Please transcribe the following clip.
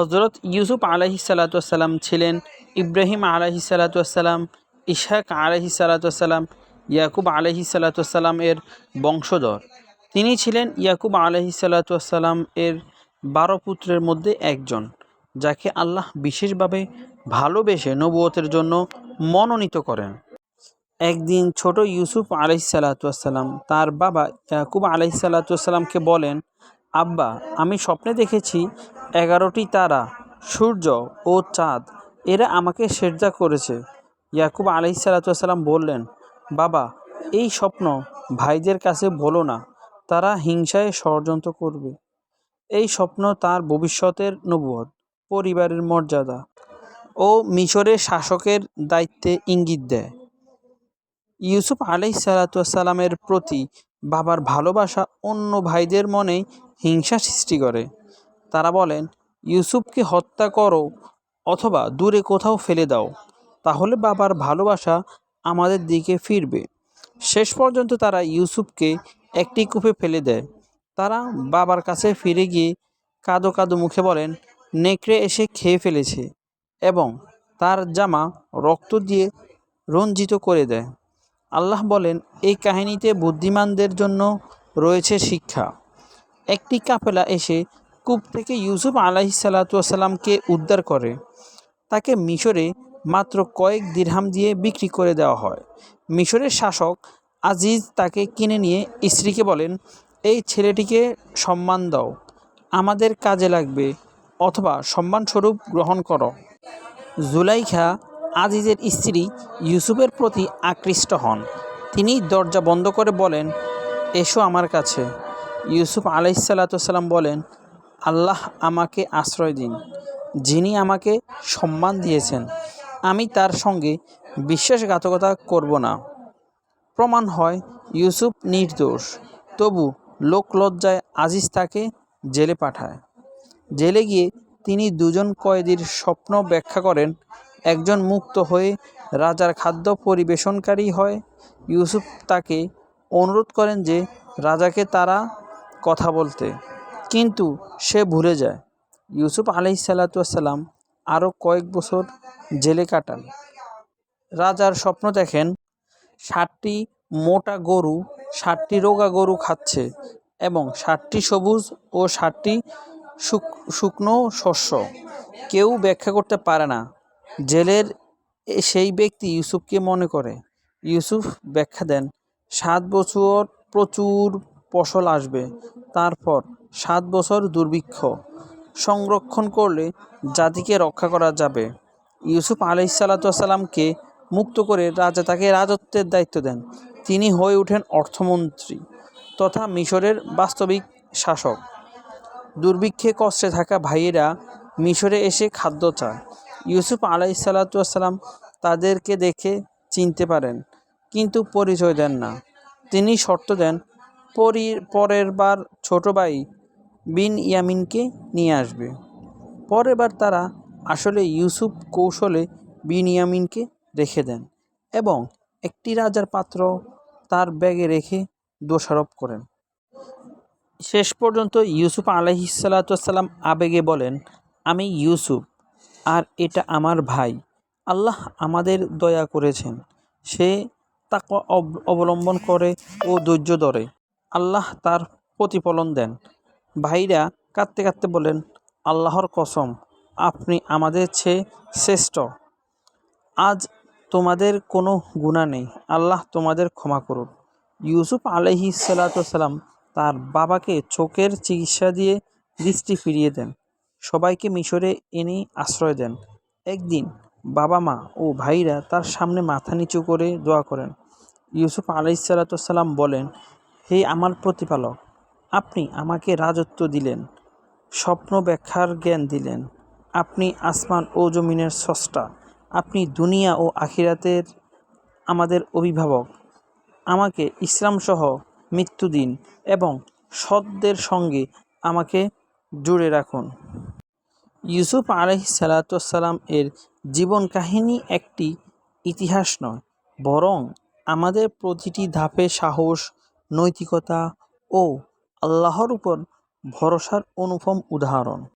হজরত ইউসুফ আলাহি সালাতাম ছিলেন, ইব্রাহিম আলাহি সালাতাম ইশাক আলাহি সালাতাম ইয়াকুব আলহি সালাতাম এর বংশধর। তিনি ছিলেন ইয়াকুব আলহি সালাতাম এর বারো পুত্রের মধ্যে একজন, যাকে আল্লাহ বিশেষভাবে ভালোবেসে নবুয়তের জন্য মনোনীত করেন। একদিন ছোট ইউসুফ আলহি সালাতাম তার বাবা ইয়াকুব আলহি সালাতামকে বলেন, আব্বা, আমি স্বপ্নে দেখেছি এগারোটি তারা, সূর্য ও চাঁদ, এরা আমাকে সেজদা করেছে। ইয়াকুব আলহি সালাতাম বললেন, বাবা, এই স্বপ্ন ভাইদের কাছে বলো না, তারা হিংসায় ষড়যন্ত্র করবে। এই স্বপ্ন তার ভবিষ্যতের নবুয়ত পরিবারের মর্যাদা ও মিশরের শাসকের দায়িত্বে ইঙ্গিত দেয়। ইউসুফ আলাই সালাতামের প্রতি বাবার ভালোবাসা অন্য ভাইদের মনে হিংসা সৃষ্টি করে। তারা বলেন, ইউসুফকে হত্যা করো অথবা দূরে কোথাও ফেলে দাও, তাহলে বাবার ভালোবাসা আমাদের দিকে ফিরবে। শেষ পর্যন্ত তারা ইউসুফকে একটি কূপে ফেলে দেয়। তারা বাবার কাছে ফিরে গিয়ে কাঁদো কাঁদো মুখে বলেন, নেকড়ে এসে খেয়ে ফেলেছে এবং তার জামা রক্ত দিয়ে রঞ্জিত করে দেয়। আল্লাহ বলেন, এই কাহিনীতে বুদ্ধিমানদের জন্য রয়েছে শিক্ষা। একটি কাফেলা এসে কূপ থেকে ইউসুফ আলাহি সাল্লাতুয়াসাল্লামকে উদ্ধার করে। তাকে মিশরে মাত্র কয়েক দিরহাম দিয়ে বিক্রি করে দেওয়া হয়। মিশরের শাসক আজিজ তাকে কিনে নিয়ে স্ত্রীকে বলেন, এই ছেলেটিকে সম্মান দাও। আমাদের কাজে লাগবে, অথবা সম্মানস্বরূপ গ্রহণ করো। জুলাইখা আজিজের স্ত্রী ইউসুফের প্রতি আকৃষ্ট হন। তিনি দরজা বন্ধ করে বলেন, এসো আমার কাছে। ইউসুফ আলাইসাল্লাতুসাল্লাম বলেন আল্লাহ আমাকে আশ্রয় দিন, যিনি আমাকে সম্মান দিয়েছেন। আমি তার সঙ্গে বিশ্বাসঘাতকতা করব না। প্রমাণ হয় ইউসুফ নির্দোষ, তবু লোকলজ্জায় আজিজ তাকে জেলে পাঠায়। জেলে গিয়ে তিনি দুজন কয়েদির স্বপ্ন ব্যাখ্যা করেন, একজন মুক্ত হয়ে রাজার খাদ্য পরিবেশনকারী হয়। ইউসুফ তাকে অনুরোধ করেন যে রাজাকে তারা কথা বলতে। কিন্তু সে ভুলে যায়। ইউসুফ আলি সাল্লাতাম আরও কয়েক বছর জেলে কাটান। রাজার স্বপ্ন দেখেন, ষাটটি মোটা গরু, ষাটটি রোগা গরু খাচ্ছে এবং ষাটটি সবুজ ও ষাটটি শুকনো শস্য। কেউ ব্যাখ্যা করতে পারে না, জেলের সেই ব্যক্তি ইউসুফকে মনে করে। ইউসুফ ব্যাখ্যা দেন, সাত বছর প্রচুর ফসল আসবে, তারপর সাত বছর দুর্ভিক্ষ। সংরক্ষণ করলে জাতিকে রক্ষা করা যাবে। ইউসুফ আলাইসাল্লাতামকে মুক্ত করে রাজা তাকে রাজত্বের দায়িত্ব দেন। তিনি হয়ে ওঠেন অর্থমন্ত্রী তথা মিশরের বাস্তবিক শাসক। দুর্ভিক্ষে কষ্টে থাকা ভাইয়েরা মিশরে এসে খাদ্য চায়। ইউসুফ আলাইসাল্লাতাম তাদেরকে দেখে চিনতে পারেন, কিন্তু পরিচয় দেন না। তিনি শর্ত দেন, পরি, পরের বার ছোট ভাই বিন ইয়ামিনকে নিয়ে আসবে। পরের বার তারা আসলে ইউসুফ কৌশলে বিন ইয়ামিনকে রেখে দেন এবং একটি রাজার পাত্র তার ব্যাগে রেখে দোষারোপ করেন। শেষ পর্যন্ত ইউসুফ আলহিসাল্লাম আবেগে বলেন, আমি ইউসুফ, আর এটা আমার ভাই। আল্লাহ আমাদের দয়া করেছেন। সে তাকে অবলম্বন করে ও ধৈর্য ধরে। আল্লাহ তার প্রতিফলন দেন। ভাইরা কাঁদতে কাঁদতে বলেন, আল্লাহর কসম, আপনি আমাদের চেয়ে শ্রেষ্ঠ। আজ তোমাদের কোনো গুণা নেই। আল্লাহ তোমাদের ক্ষমা করুন। ইউসুফ আলহি সাল্লাম তার বাবাকে চোখের চিকিৎসা দিয়ে দৃষ্টি ফিরিয়ে দেন। সবাইকে মিশরে এনে আশ্রয় দেন। একদিন বাবা মা ও ভাইরা তার সামনে মাথা নিচু করে দোয়া করেন। ইউসুফ আলাইসাল্লাতাম বলেন, হে আমার প্রতিপালক আপনি আমাকে রাজত্ব দিলেন, স্বপ্ন ব্যাখ্যার জ্ঞান দিলেন। আপনি আসমান ও জমিনের স্রষ্টা, আপনি দুনিয়া ও আখিরাতের আমাদের অভিভাবক। আমাকে ইসলামসহ মৃত্যু দিন এবং সৎদের সঙ্গে আমাকে জুড়ে রাখুন। ইউসুফ আলহ সালাতাম এর জীবন কাহিনী একটি ইতিহাস নয়, বরং আমাদের প্রতিটি ধাপে সাহস, নৈতিকতা ও আল্লাহর উপর ভরসার অনুপম উদাহরণ।